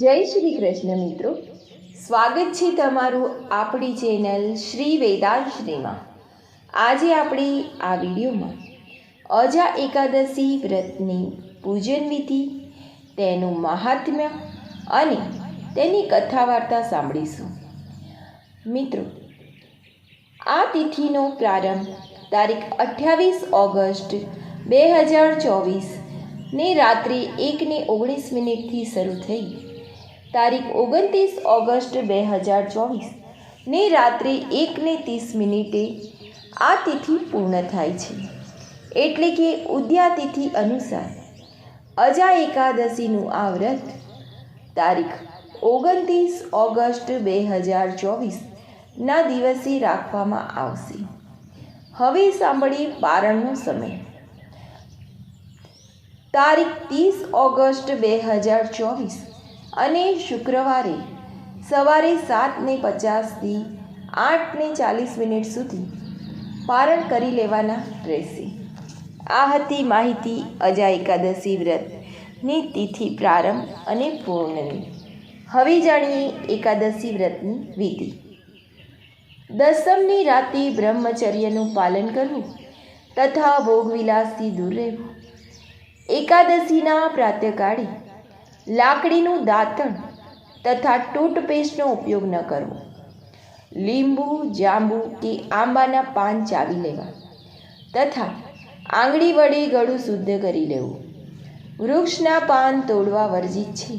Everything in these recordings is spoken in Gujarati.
જય શ્રી કૃષ્ણ મિત્રો. સ્વાગત છે તમારું આપણી ચેનલ શ્રી વેદાશ્રીમાં આજે આપણે આ વિડીયોમાં અજા એકાદશી વ્રતની પૂજન વિધિ, તેનું મહાત્મ્ય અને તેની કથા વાર્તા સાંભળીશું. મિત્રો, આ તિથિનો પ્રારંભ તારીખ અઠ્યાવીસ ઓગસ્ટ બે હજાર ચોવીસ ને રાત્રે એકને ઓગણીસ મિનિટથી શરૂ થઈ તારીખ ઓગણત્રીસ ઓગસ્ટ બે હજાર ચોવીસ ને રાત્રે એકને ત્રીસ મિનિટે આ તિથિ પૂર્ણ થાય છે. એટલે કે ઉદ્યા તિથિ અનુસાર અજા એકાદશીનું આ વ્રત તારીખ ઓગણત્રીસ ઓગસ્ટ બે હજાર ચોવીસના દિવસે રાખવામાં આવશે. હવે સાંભળીએ પારણનો સમય. તારીખ ત્રીસ ઓગસ્ટ બે હજાર ચોવીસ અને શુક્રવારે સવારે સાતને પચાસથી આઠને ચાલીસ મિનિટ સુધી પારણ કરી લેવાના રહેશે. આ હતી માહિતી અજા એકાદશી વ્રતની તિથિ પ્રારંભ અને પૂર્ણની. હવે જાણીએ એકાદશી વ્રતની વિધિ. દસમની રાતે બ્રહ્મચર્યનું પાલન કરવું તથા ભોગવિલાસથી દૂર રહેવું. એકાદશીના પ્રાતઃકાળે લાકડીનું દાંતણ તથા ટૂથપેસ્ટનો ઉપયોગ ન કરવો. લીંબુ, જાંબુ કે આંબાના પાન ચાવી લેવા તથા આંગળી વડે ગળું શુદ્ધ કરી લેવું. વૃક્ષના પાન તોડવા વર્જિત છે.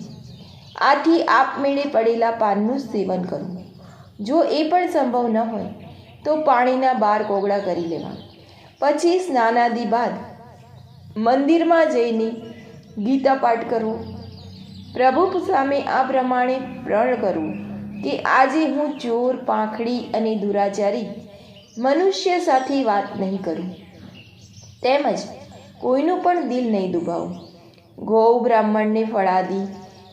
આથી આપમેળે પડેલા પાનનું સેવન કરવું. જો એ પણ સંભવ ન હોય, તો પાણીના બાર કોગળા કરી લેવા. પછી સ્નાનાદિ બાદ મંદિરમાં જઈને ગીતા પાઠ કરવો પ્રભુ સામે આ પ્રમાણે પ્રણ કરું કે આજે હું ચોર, પાંખડી અને દુરાચારી મનુષ્ય સાથે વાત નહીં કરું. તેમજ કોઈનું પણ દિલ નહીં દુભાવું. ગૌ બ્રાહ્મણને ફળાદી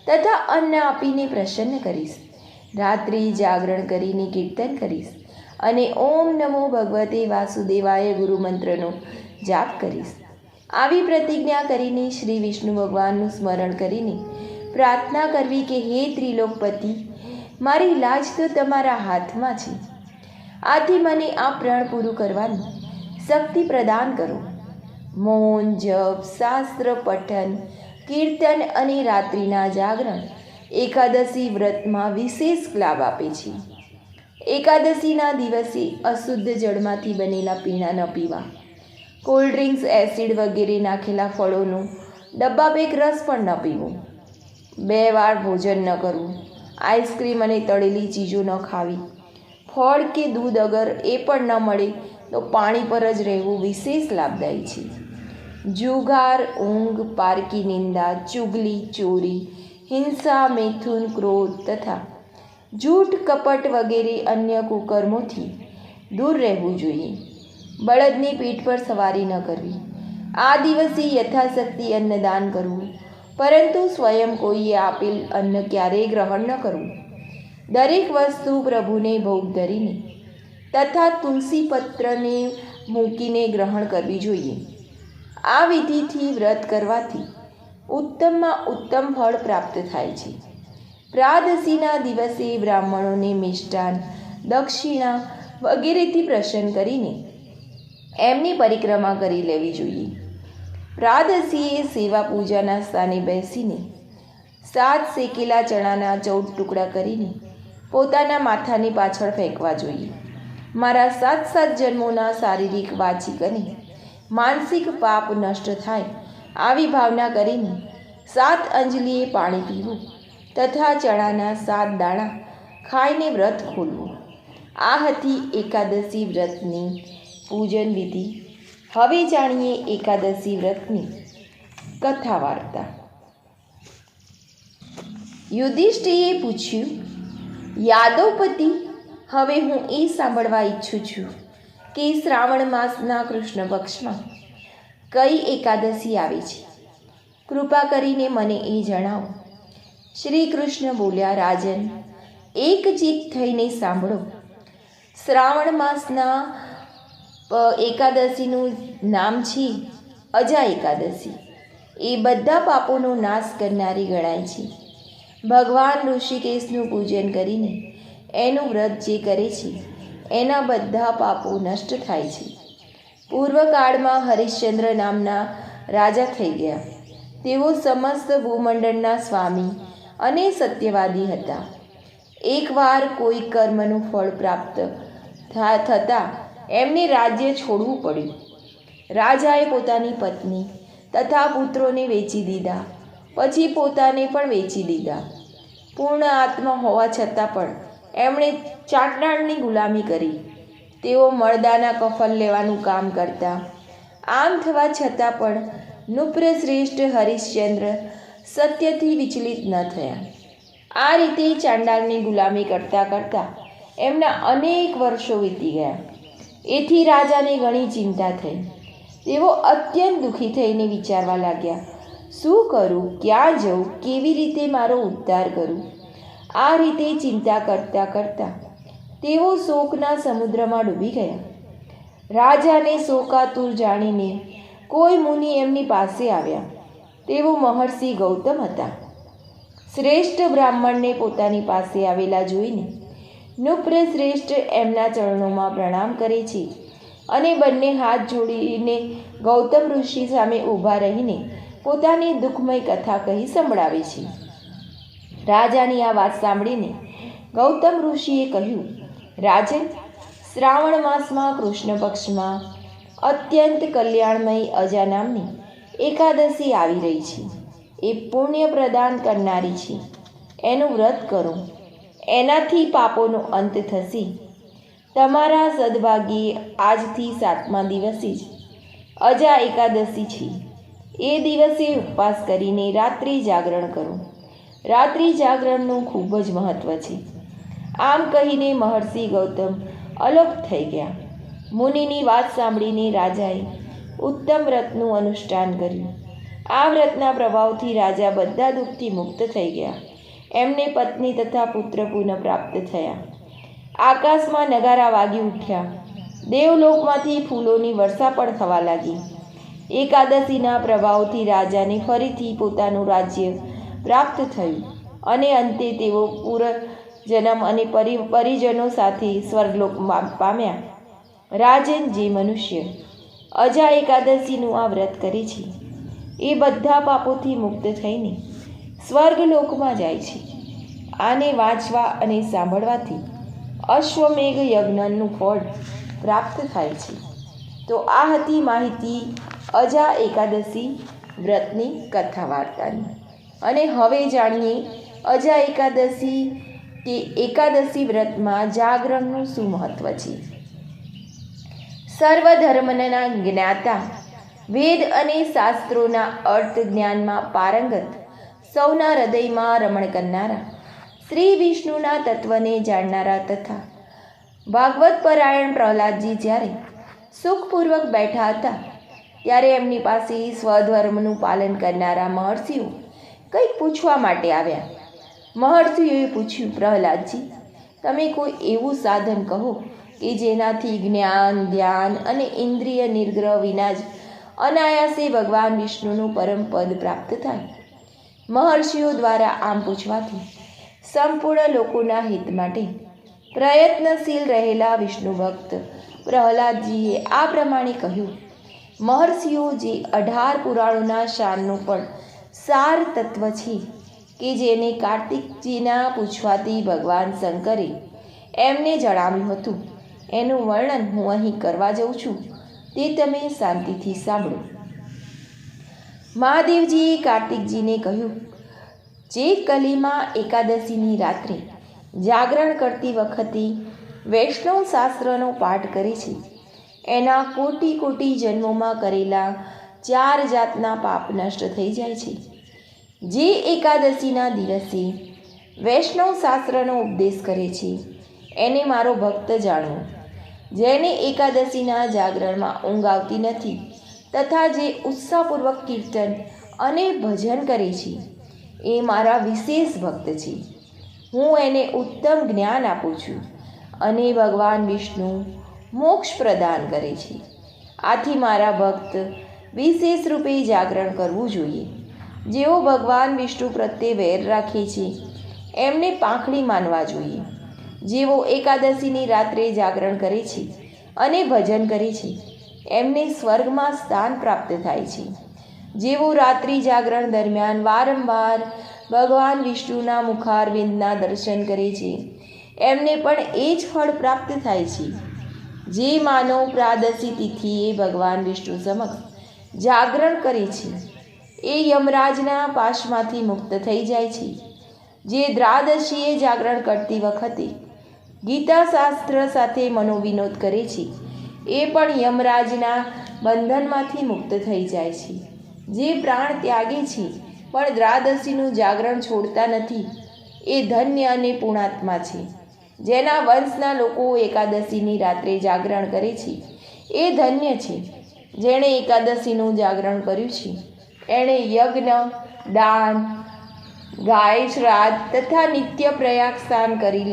તથા અન્ન આપીને પ્રસન્ન કરીશ. રાત્રિ જાગરણ કરીને કીર્તન કરીશ અને ઓમ નમો ભગવતે વાસુદેવાય ગુરુ મંત્રનો જાપ કરીશ. આવી પ્રતિજ્ઞા કરીને શ્રી વિષ્ણુ ભગવાનનું સ્મરણ કરીને પ્રાર્થના કરવી કે, હે ત્રિલોકપતિ, મારી લાજ તો તમારા હાથમાં છે. આથી મને આ પ્રણ પૂરું કરવાની શક્તિ પ્રદાન કરો. મૌન, જપ, શાસ્ત્ર, પઠન, કીર્તન અને રાત્રિના જાગરણ એકાદશી વ્રતમાં વિશેષ લાભ આપે છે. એકાદશીના દિવસે અશુદ્ધ જળમાંથી બનેલા પીણા ન પીવા. કોલ્ડ ડ્રિંક્સ એસિડ વગેરે નાખેલા ફળોનું ડબ્બા બેક રસ પણ ન પીવો. બે વાર ભોજન ન કરવું. આઈસ્ક્રીમ અને તળેલી ચીજો ન ખાવી. ફળ કે દૂધ અગર એ પણ ન મળે, તો પાણી પર જ રહેવું વિશેષ લાભદાયી છે. જુગાર, ઊંઘ, પારકી નિંદા, ચુગલી, ચોરી, હિંસા, મેથુન, ક્રોધ તથા જૂઠ, કપટ વગેરે અન્ય કુકર્મોથી દૂર રહેવું જોઈએ. બળદની પીઠ પર સવારી ન કરવી. આ દિવસે યથાશક્તિ અન્નદાન કરવું. પરંતુ સ્વયં કોઈએ આપેલ અન્ન ક્યારેય ગ્રહણ ન કરવું. દરેક વસ્તુ પ્રભુને ભોગ ધરીને તથા તુલસી પત્રને મૂકીને ગ્રહણ કરવી જોઈએ. આ વિધિથી વ્રત કરવાથી ઉત્તમમાં ઉત્તમ ફળ પ્રાપ્ત થાય છે. પ્રાદશીના દિવસે બ્રાહ્મણોને મિષ્ટાન, દક્ષિણા વગેરેથી પ્રસન્ન કરીને એમની પરિક્રમા કરી લેવી જોઈએ. પ્રાદશીએ સેવા પૂજાના સ્થાને બેસીને સાત શેકેલા ચણાના ચૌદ ટુકડા કરીને પોતાના માથાની પાછળ ફેંકવા જોઈએ. મારા સાત સાત જન્મોના શારીરિક વાચિક અને માનસિક પાપ નષ્ટ થાય આવી ભાવના કરીને સાત અંજલીએ પાણી પીવું તથા ચણાના સાત દાણા ખાઈને વ્રત ખોલવું. આ હતી એકાદશી વ્રતની પૂજન વિધિ. હવે જાણીએ એકાદશી વ્રતની કથા વાર્તા યુધિષ્ઠિએ પૂછ્યું, યાદવપતિ, હવે હું એ સાંભળવા ઈચ્છું છું કે શ્રાવણ માસના કૃષ્ણ પક્ષમાં કઈ એકાદશી આવે છે? કૃપા કરીને મને એ જણાવો. શ્રી કૃષ્ણ બોલ્યા, રાજન, એક ચિત થઈને સાંભળો. શ્રાવણ માસના એકાદશીનું નામ છે અજા એકાદશી. એ બધા પાપોનો નાશ કરનારી ગણાય છે. ભગવાન ઋષિકેશનું પૂજન કરીને એનું વ્રત જે કરે છે, એના બધા પાપો નષ્ટ થાય છે. પૂર્વકાળમાં હરિશ્ચંદ્ર નામના રાજા થઈ ગયા. તેઓ સમસ્ત ભૂમંડળના સ્વામી અને સત્યવાદી હતા. એકવાર કોઈ કર્મનું ફળ પ્રાપ્ત થતાં એમને રાજ્ય છોડવું પડ્યું. રાજાએ પોતાની પત્ની તથા પુત્રોને વેચી દીધા. પછી પોતાને પણ વેચી દીધા. પૂર્ણ આત્મા હોવા છતાં પણ એમણે ચાટનાળની ગુલામી કરી. તેઓ મળદાના કફલ લેવાનું કામ કરતા. આમ થવા છતાં પણ નુપ્ર શ્રેષ્ઠ હરિશ્ચંદ્ર સત્યથી વિચલિત ન થયા. આ રીતે ચાંડાળની ગુલામી કરતાં કરતાં એમના અનેક વર્ષો વીતી ગયા. એથી રાજાને ઘણી ચિંતા થઈ. તેઓ અત્યંત દુઃખી થઈને વિચારવા લાગ્યા, શું કરું? ક્યાં જવું કેવી રીતે મારો ઉદ્ધાર કરું? આ રીતે ચિંતા કરતાં કરતાં તેઓ શોકના સમુદ્રમાં ડૂબી ગયા. રાજાને શોકાતુર જાણીને કોઈ મુનિ એમની પાસે આવ્યા. તેઓ મહર્ષિ ગૌતમ હતા. શ્રેષ્ઠ બ્રાહ્મણને પોતાની પાસે આવેલા જોઈને શ્રેષ્ઠ એમના ચરણોમાં પ્રણામ કરે છે. અને બંને હાથ જોડીને ગૌતમ ઋષિ સામે ઊભા રહીને પોતાની દુઃખમય કથા કહી સંભળાવે છે. રાજાની આ વાત સાંભળીને ગૌતમ ઋષિએ કહ્યું રાજન શ્રાવણ માસમાં કૃષ્ણ પક્ષમાં અત્યંત કલ્યાણમય અજા નામની એકાદશી આવી રહી છે. એ પુણ્ય પ્રદાન કરનારી છે. એનું વ્રત કરો. એનાથી પાપોનો અંત થશે. તમારા સદભાગ્યે આજથી સાતમા દિવસે જ અજા એકાદશી છે. એ દિવસે ઉપવાસ કરીને રાત્રિ જાગરણ કરો. રાત્રિ જાગરણનું ખૂબ જ મહત્ત્વ છે. આમ કહીને મહર્ષિ ગૌતમ અલોપ થઈ ગયા. મુનિની વાત સાંભળીને રાજાએ ઉત્તમ વ્રતનું અનુષ્ઠાન કર્યું. આ વ્રતના પ્રભાવથી રાજા બધા દુઃખથી મુક્ત થઈ ગયા. એમને પત્ની તથા પુત્ર પુનઃ પ્રાપ્ત થયા. આકાશમાં નગારા વાગી ઉઠ્યા. દેવલોકમાંથી ફૂલોની વર્ષા પણ થવા લાગી. એકાદશીના પ્રભાવથી રાજાને ફરીથી પોતાનું રાજ્ય પ્રાપ્ત થયું અને અંતે તેઓ પૂર, જન્મ અને પરિ, પરિજનો સાથે સ્વર્ગલોક પામ્યા. રાજન જે મનુષ્ય, અજા એકાદશીનું આ વ્રત કરે છે, એ બધા પાપોથી મુક્ત થઈને સ્વર્ગલોકમાં જાય છે. આને વાંચવા અને સાંભળવાથી અશ્વમેઘ યજ્ઞનું ફળ પ્રાપ્ત થાય છે. તો આ હતી માહિતી અજા એકાદશી વ્રતની કથા વાર્તાની અને હવે જાણીએ અજા એકાદશી કે એકાદશી વ્રતમાં જાગરણનું શું મહત્ત્વ છે. સર્વધર્મના જ્ઞાતા વેદ અને શાસ્ત્રોના અર્થ જ્ઞાનમાં પારંગત સૌના હૃદયમાં રમણ કરનારા, શ્રી વિષ્ણુના તત્વને જાણનારા તથા ભાગવત પરાયણ પ્રહલાદજી જ્યારે સુખપૂર્વક બેઠા હતા, ત્યારે એમની પાસે સ્વધર્મનું પાલન કરનારા મહર્ષિઓ કંઈક પૂછવા માટે આવ્યા. મહર્ષિઓએ પૂછ્યું, પ્રહલાદજી, તમે કોઈ એવું સાધન કહો કે જેનાથી જ્ઞાન, ધ્યાન અને ઇન્દ્રિય નિર્ગ્રહ વિના જ અનાયાસે ભગવાન વિષ્ણુનું પરમ પદ પ્રાપ્ત થાય? મહર્ષિઓ દ્વારા આમ પૂછવાથી સંપૂર્ણ લોકોના હિત માટે પ્રયત્નશીલ રહેલા વિષ્ણુ ભક્ત પ્રહલાદજીએ આ પ્રમાણે કહ્યું, મહર્ષિઓ જે અઢાર પુરાણોના શાનનું પણ સાર તત્વ છે કે જેને કાર્તિકજીના પૂછવાથી ભગવાન શંકરે એમને જણાવ્યું હતું, એનું વર્ણન હું અહીં કરવા જાઉં છું, તે તમે શાંતિથી સાંભળો. મહાદેવજીએ કાર્તિકજીને કહ્યું, જે કલીમાં એકાદશીની રાત્રે જાગરણ કરતી વખતે વૈષ્ણવ શાસ્ત્રનો પાઠ કરે છે, એના કોટી કોટી જન્મોમાં કરેલા ચાર જાતના પાપ નષ્ટ થઈ જાય છે. જે એકાદશીના દિવસે વૈષ્ણવ શાસ્ત્રનો ઉપદેશ કરે છે, એને મારો ભક્ત જાણવો જેને એકાદશીના જાગરણમાં ઊંઘ આવતી નથી તથા જે ઉત્સાહપૂર્વક કીર્તન અને ભજન કરે છે, એ મારા વિશેષ ભક્ત છે. હું એને ઉત્તમ જ્ઞાન આપું છું અને ભગવાન વિષ્ણુ મોક્ષ પ્રદાન કરે છે. આથી મારા ભક્ત વિશેષ રૂપે જાગરણ કરવું જોઈએ. જેઓ ભગવાન વિષ્ણુ પ્રત્યે વેર રાખે છે, એમને પાંખડી માનવા જોઈએ. જેઓ એકાદશીની રાત્રે જાગરણ કરે છે અને ભજન કરે છે એમને સ્વર્ગમાં સ્થાન પ્રાપ્ત થાય છે. જેઓ રાત્રિ જાગરણ દરમિયાન વારંવાર ભગવાન વિષ્ણુના મુખારવિંદના દર્શન કરે છે, એમને પણ એ જ ફળ પ્રાપ્ત થાય છે. જે માનવ પ્રાદશી તિથિએ ભગવાન વિષ્ણુ સમક્ષ જાગરણ કરે છે, એ યમરાજના પાશમાંથી મુક્ત થઈ જાય છે. જે દ્રાદશીએ જાગરણ કરતી વખતે ગીતા શાસ્ત્ર સાથે મનોવિનોદ કરે છે. એ પણ યમરાજના બંધનમાંથી મુક્ત થઈ જાય છે. જે પ્રાણ ત્યાગે છે, પણ દ્રાદશીનું જાગરણ છોડતા નથી. એ ધન્ય અને પુણાત્મા છે. જેના વંશના લોકો એકાદશીની રાત્રે જાગરણ કરે છે. એ ધન્ય છે. જેણે એકાદશીનું જાગરણ કર્યું છે. એણે યજ્ઞ, દાન ગાય શ્રાદ્ધ તથા નિત્ય પ્રયાગ સ્નાન કરી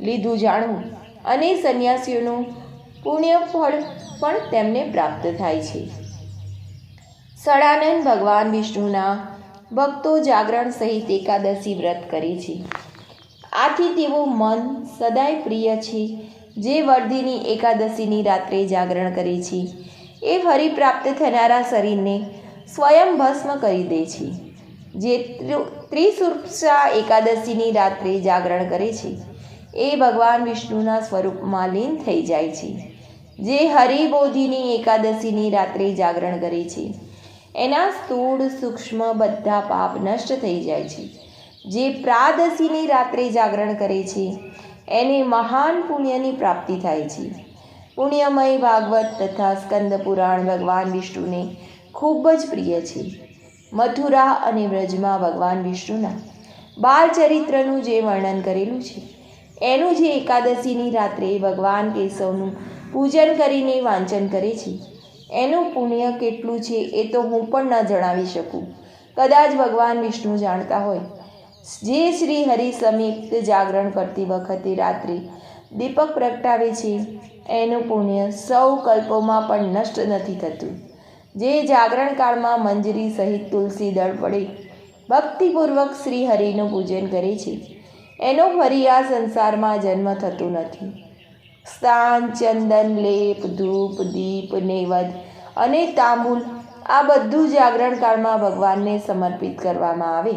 લીધું જાણવું અને સંન્યાસીઓનું પુણ્ય ફળ પણ તેમને પ્રાપ્ત થાય છે. સડાનંદ ભગવાન વિષ્ણુના ભક્તો જાગરણ સહિત એકાદશી વ્રત કરે છે. આથી તેઓ મન સદાય પ્રિય છે. જે વર્ધિની એકાદશીની રાત્રે જાગરણ કરે છે, એ ફરી પ્રાપ્ત થનારા શરીરને સ્વયં ભસ્મ કરી દે છે. જે ત્રિસુરક્ષા એકાદશીની રાત્રે જાગરણ કરે છે, એ ભગવાન વિષ્ણુના સ્વરૂપમાં લીન થઈ જાય છે. જે હરિબોધિની એકાદશીની રાત્રે જાગરણ કરે છે. એના સ્થૂળ સૂક્ષ્મ બધા પાપ નષ્ટ થઈ જાય છે. જે પ્રાદશીની રાત્રે જાગરણ કરે છે, એને મહાન પુણ્યની પ્રાપ્તિ થાય છે. પુણ્યમય ભાગવત તથા સ્કંદ પુરાણ ભગવાન વિષ્ણુને ખૂબ જ પ્રિય છે. મથુરા અને વ્રજમાં ભગવાન વિષ્ણુના બાળ ચરિત્રનું જે વર્ણન કરેલું છે, એનું જે એકાદશીની રાત્રે ભગવાન કેશવનું પૂજન કરીને વાંચન કરે છે. એનું પુણ્ય કેટલું છે એ તો હું પણ ન જણાવી શકું. કદાચ ભગવાન વિષ્ણુ જાણતા હોય. જે શ્રી હરિ સમીપ જાગરણ કરતી વખતે રાત્રે દીપક પ્રગટાવે છે, એનું પુણ્ય સૌ કલ્પોમાં પણ નષ્ટ નથી થતું. જે જાગરણ કાળમાં મંજરી સહિત તુલસી દળ પડે ભક્તિપૂર્વક શ્રી હરિનું પૂજન કરે છે. એનો ફરી આ સંસારમાં જન્મ થતો નથી. સ્નાન, ચંદન, લેપ, ધૂપ, દીપ, નૈવદ અને તાંબુલ આ બધું જાગરણ કાળમાં ભગવાનને સમર્પિત કરવામાં આવે.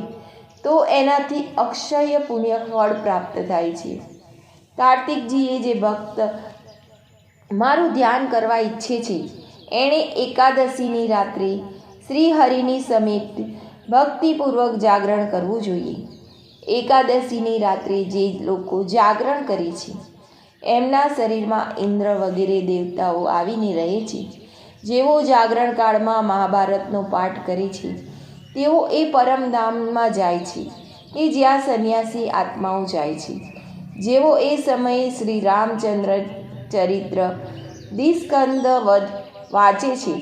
તો એનાથી અક્ષય પુણ્ય ફળ પ્રાપ્ત થાય છે. કાર્તિકજીએ જે ભક્ત મારું ધ્યાન કરવા ઈચ્છે છે, એણે એકાદશીની રાત્રે શ્રી હરિની સમીપ ભક્તિપૂર્વક જાગરણ કરવું જોઈએ. એકાદશીની રાત્રે જે લોકો જાગરણ કરે છે એમના શરીરમાં ઇન્દ્ર વગેરે દેવતાઓ આવીને રહે છે. જેઓ જાગરણ કાળમાં મહાભારતનો પાઠ કરે છે. તેઓ એ પરમધામમાં જાય છે કે જ્યાં સંન્યાસી આત્માઓ જાય છે. જેઓ એ સમયે શ્રી રામચંદ્ર ચરિત્ર દિસ્કંદ વધ વાંચે છે.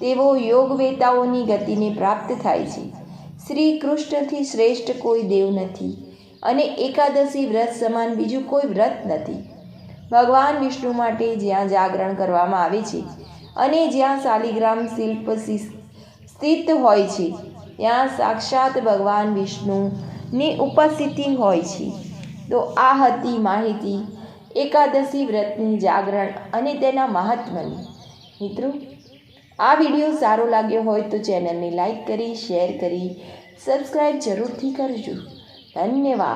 તેઓ યોગવેતાઓની ગતિને પ્રાપ્ત થાય છે. શ્રી કૃષ્ણથી શ્રેષ્ઠ કોઈ દેવ નથી અને એકાદશી વ્રત સમાન બીજું કોઈ વ્રત નથી. ભગવાન વિષ્ણુ માટે જ્યાં જાગરણ કરવામાં આવે છે અને જ્યાં શાલિગ્રામ શિલ્પ સ્થિત હોય છે, ત્યાં સાક્ષાત ભગવાન વિષ્ણુની ઉપસ્થિતિ હોય છે. તો આ હતી માહિતી એકાદશી વ્રતની જાગરણ અને તેના મહાત્માની મિત્રો, આ વીડિયો સારો લાગ્યો હોય તો ચેનલને લાઈક કરી, શેર કરી, સબસ્ક્રાઈબ જરૂરથી કરજો. ધન્યવાદ.